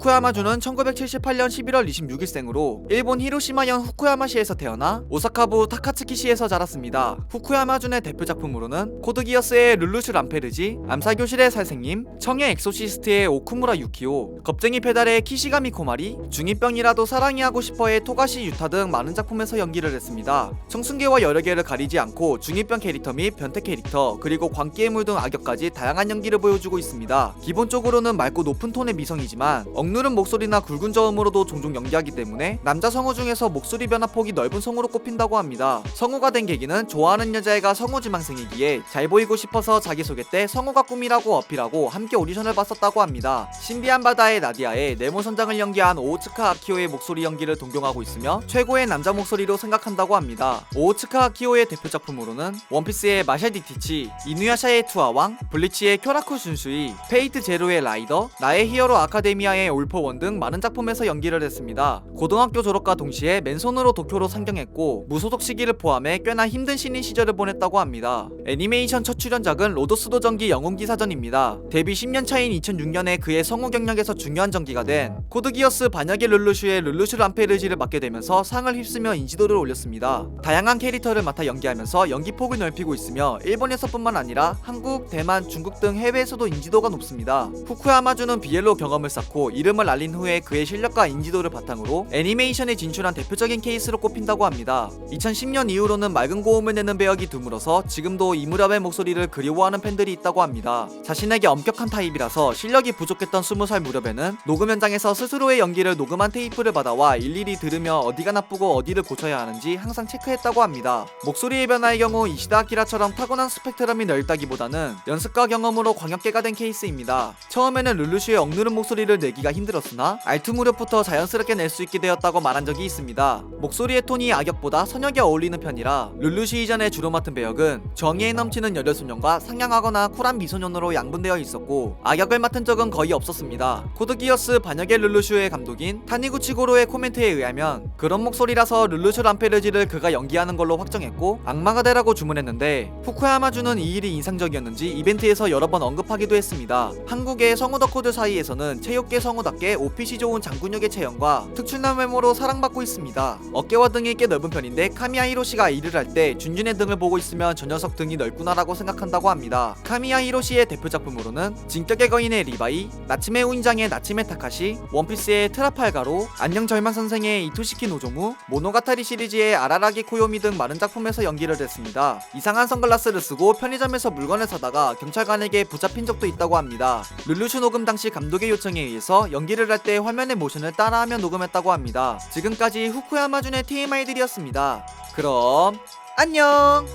후쿠야마주는 1978년 11월 26일생으로 일본 히로시마현 후쿠야마시에서 태어나 오사카부 타카츠키시에서 자랐습니다. 후쿠야마준의 대표 작품으로는 코드기어스의 룰루슈 람페르지, 암사교실의 살생님, 청의 엑소시스트의 오쿠무라 유키오, 겁쟁이 페달의 키시가미 코마리, 중2병이라도 사랑이 하고 싶어의 토가시 유타 등 많은 작품에서 연기를 했습니다. 청순계와 여러 개를 가리지 않고 중2병 캐릭터 및 변태 캐릭터 그리고 광기의 물 등 악역까지 다양한 연기를 보여주고 있습니다. 기본적으로는 맑고 높은 톤의 미성이지만 억누른 목소리나 굵은 저음으로도 종종 연기하기 때문에 남자 성우 중에서 목소리 변화폭이 넓은 성우로 꼽힌다고 합니다. 성우가 된 계기는 좋아하는 여자애가 성우 지망생이기에 잘 보이고 싶어서 자기소개 때 성우가 꿈이라고 어필하고 함께 오디션을 봤었다고 합니다. 신비한 바다의 나디아에 네모 선장을 연기한 오우츠카 아키오의 목소리 연기를 동경하고 있으며 최고의 남자 목소리로 생각한다고 합니다. 오우츠카 아키오의 대표 작품으로는 원피스의 마샬 디티치, 이누야샤의 투아왕, 블리치의 쿄라쿠 준수이, 페이트 제로의 라이더, 나의 히어로 아카데미아의 올포원 등 많은 작품에서 연기를 했습니다. 고등학교 졸업과 동시에 맨손으로 도쿄로 상경했고 무소속 시기를 포함해 꽤나 힘든 신인 시절을 보냈다고 합니다. 애니메이션 첫 출연작은 로도스도 전기 영웅기 사전입니다. 데뷔 10년 차인 2006년에 그의 성우 경력에서 중요한 전기가 된 코드기어스 반역의 룰루슈의 룰루슈 람페르지를 맡게 되면서 상을 휩쓰며 인지도를 올렸습니다. 다양한 캐릭터를 맡아 연기하면서 연기 폭을 넓히고 있으며 일본에서뿐만 아니라 한국, 대만, 중국 등 해외에서도 인지도가 높습니다. 후쿠야마주는 비엘로 경험을 쌓고 이름을 알린 후에 그의 실력과 인지도를 바탕으로 애니메이션에 진출한 대표적인 케이스로 꼽힌다고 합니다. 2010년 이후로는 맑은 고음을 내는 배역이 드물어서 지금도 이무랍의 목소리를 그리워하는 팬들이 있다고 합니다. 자신에게 엄격한 타입이라서 실력이 부족했던 20살 무렵에는 녹음 현장에서 스스로의 연기를 녹음한 테이프를 받아와 일일이 들으며 어디가 나쁘고 어디를 고쳐야 하는지 항상 체크했다고 합니다. 목소리의 변화의 경우 이시다 아키라처럼 타고난 스펙트럼이 넓다기보다는 연습과 경험으로 광역계가 된 케이스입니다. 처음에는 룰루슈의 억누른 목소리를 내기 가 힘들었으나 알투 무렵부터 자연스럽게 낼 수 있게 되었다고 말한 적이 있습니다. 목소리의 톤이 악역보다 선역에 어울리는 편이라 룰루슈 이전에 주로 맡은 배역은 정의에 넘치는 여려소년과 상냥하거나 쿨한 미소년으로 양분되어 있었고 악역을 맡은 적은 거의 없었습니다. 코드기어스 반역의 룰루슈의 감독인 타니구치 고로의 코멘트에 의하면 그런 목소리라서 룰루슈 람페르지를 그가 연기하는 걸로 확정했고 악마가 되라고 주문했는데 후쿠야마주는 이 일이 인상적이었는지 이벤트에서 여러 번 언급하기도 했습니다. 한국의 성우 덕후들 사이에서는 체육계 성 우답게 오핏이 좋은 장군역의 체형과 특출난 외모로 사랑받고 있습니다. 어깨와 등이 꽤 넓은 편인데 카미야 히로시가 일을 할 때 준준의 등을 보고 있으면 저 녀석 등이 넓구나라고 생각한다고 합니다. 카미야 히로시의 대표 작품으로는 진격의 거인의 리바이, 나침의 우인장의 나침의 타카시, 원피스의 트라팔가로, 안녕 절망 선생의 이토시키 노조무, 모노가타리 시리즈의 아라라기 코요미 등 많은 작품에서 연기를 했습니다. 이상한 선글라스를 쓰고 편의점에서 물건을 사다가 경찰관에게 붙잡힌 적도 있다고 합니다. 룰루슈 녹음 당시 감독의 요청에 의해 서 연기를 할 때 화면의 모션을 따라하며 녹음했다고 합니다. 지금까지 후쿠야마준의 TMI들이었습니다. 그럼 안녕!